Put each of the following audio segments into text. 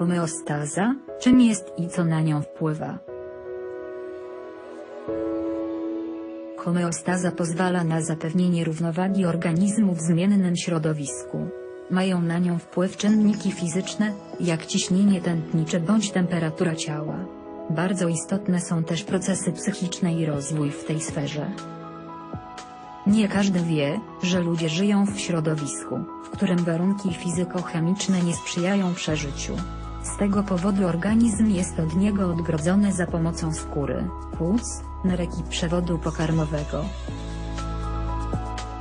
Homeostaza, czym jest i co na nią wpływa? Homeostaza pozwala na zapewnienie równowagi organizmu w zmiennym środowisku. Mają na nią wpływ czynniki fizyczne, jak ciśnienie tętnicze bądź temperatura ciała. Bardzo istotne są też procesy psychiczne i rozwój w tej sferze. Nie każdy wie, że ludzie żyją w środowisku, w którym warunki fizykochemiczne nie sprzyjają przeżyciu. Tego powodu organizm jest od niego odgrodzony za pomocą skóry, płuc, nerek i przewodu pokarmowego.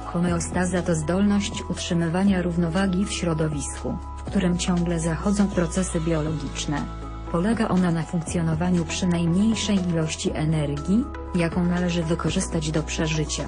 Homeostaza to zdolność utrzymywania równowagi w środowisku, w którym ciągle zachodzą procesy biologiczne. Polega ona na funkcjonowaniu przy najmniejszej ilości energii, jaką należy wykorzystać do przeżycia.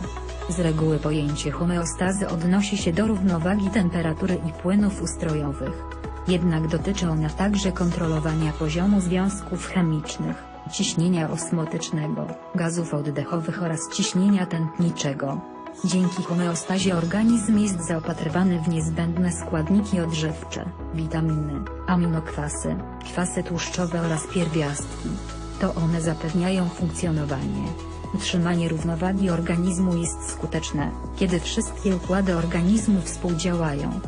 Z reguły pojęcie homeostazy odnosi się do równowagi temperatury i płynów ustrojowych. Jednak dotyczy ona także kontrolowania poziomu związków chemicznych, ciśnienia osmotycznego, gazów oddechowych oraz ciśnienia tętniczego. Dzięki homeostazie organizm jest zaopatrywany w niezbędne składniki odżywcze, witaminy, aminokwasy, kwasy tłuszczowe oraz pierwiastki. To one zapewniają funkcjonowanie. Utrzymanie równowagi organizmu jest skuteczne, kiedy wszystkie układy organizmu współdziałają.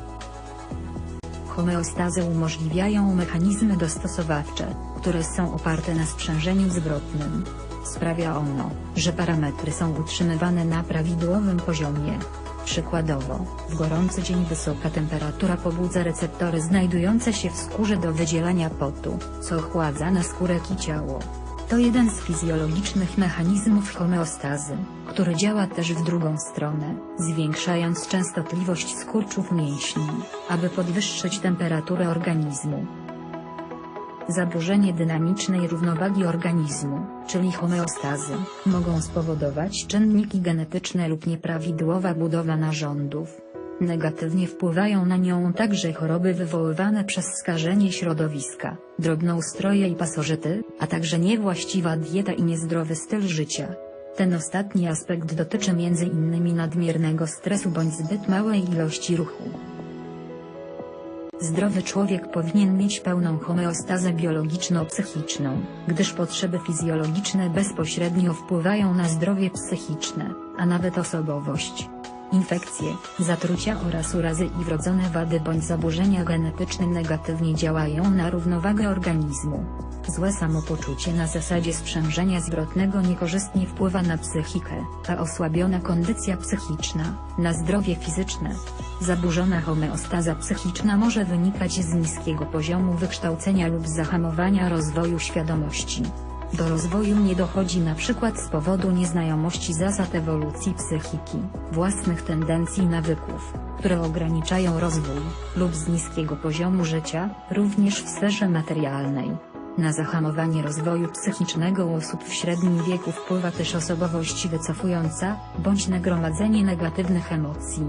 Homeostazę umożliwiają mechanizmy dostosowawcze, które są oparte na sprzężeniu zwrotnym. Sprawia ono, że parametry są utrzymywane na prawidłowym poziomie. Przykładowo, w gorący dzień wysoka temperatura pobudza receptory znajdujące się w skórze do wydzielania potu, co ochładza naskórek i ciało. To jeden z fizjologicznych mechanizmów homeostazy, który działa też w drugą stronę, zwiększając częstotliwość skurczów mięśni, aby podwyższyć temperaturę organizmu. Zaburzenie dynamicznej równowagi organizmu, czyli homeostazy, mogą spowodować czynniki genetyczne lub nieprawidłowa budowa narządów. Negatywnie wpływają na nią także choroby wywoływane przez skażenie środowiska, drobnoustroje i pasożyty, a także niewłaściwa dieta i niezdrowy styl życia. Ten ostatni aspekt dotyczy m.in. nadmiernego stresu bądź zbyt małej ilości ruchu. Zdrowy człowiek powinien mieć pełną homeostazę biologiczno-psychiczną, gdyż potrzeby fizjologiczne bezpośrednio wpływają na zdrowie psychiczne, a nawet osobowość. Infekcje, zatrucia oraz urazy i wrodzone wady bądź zaburzenia genetyczne negatywnie działają na równowagę organizmu. Złe samopoczucie na zasadzie sprzężenia zwrotnego niekorzystnie wpływa na psychikę, a osłabiona kondycja psychiczna, na zdrowie fizyczne. Zaburzona homeostaza psychiczna może wynikać z niskiego poziomu wykształcenia lub zahamowania rozwoju świadomości. Do rozwoju nie dochodzi na przykład z powodu nieznajomości zasad ewolucji psychiki, własnych tendencji nawyków, które ograniczają rozwój, lub z niskiego poziomu życia, również w sferze materialnej. Na zahamowanie rozwoju psychicznego osób w średnim wieku wpływa też osobowość wycofująca, bądź nagromadzenie negatywnych emocji.